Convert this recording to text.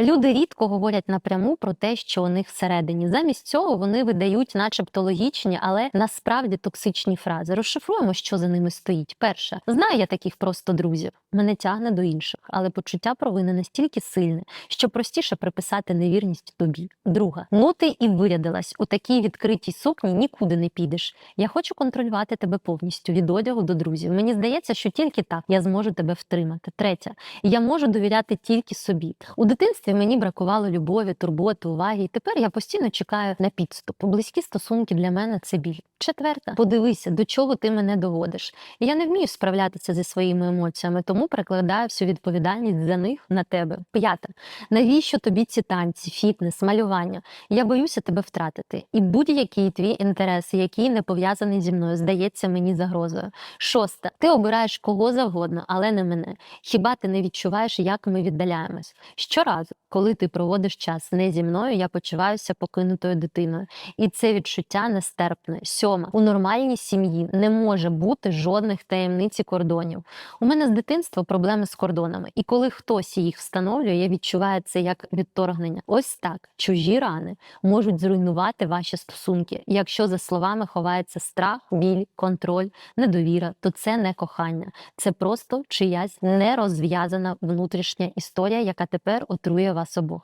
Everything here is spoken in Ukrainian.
Люди рідко говорять напряму про те, що у них всередині. Замість цього вони видають, начебто логічні, але насправді токсичні фрази. Розшифруємо, що за ними стоїть. Перше, знаю я таких просто друзів. Мене тягне до інших, але почуття провини настільки сильне, що простіше приписати невірність тобі. Друга, ну ти і вирядилась у такій відкритій сукні нікуди не підеш. Я хочу контролювати тебе повністю від одягу до друзів. Мені здається, що тільки так я зможу тебе втримати. Третя, я можу довіряти тільки собі. У дитинстві мені бракувало любові, турботи, уваги. І тепер я постійно чекаю на підступ. Близькі стосунки для мене це біль. Четверта, подивися, до чого ти мене доводиш. Я не вмію справлятися зі своїми емоціями, тому перекладаю всю відповідальність за них на тебе. П'ята, навіщо тобі ці танці, фітнес, малювання? Я боюся тебе втратити. І будь-який твій інтерес, який не пов'язаний зі мною, здається мені загрозою. Шоста, ти обираєш кого завгодно, але не мене. Хіба ти не відчуваєш, як ми віддаляємось? Щоразу, коли ти проводиш час не зі мною, я почуваюся покинутою дитиною. І це відчуття нестерпне. Сьома, у нормальній сім'ї не може бути жодних таємниць і кордонів. У мене з дитинства проблеми з кордонами, і коли хтось їх встановлює, я відчуваю це як відторгнення. Ось так чужі рани можуть зруйнувати ваші стосунки. Якщо за словами ховається страх, біль, контроль, недовіра, то це не кохання, це просто чиясь нерозв'язана внутрішня історія, яка тепер отрує вас обох.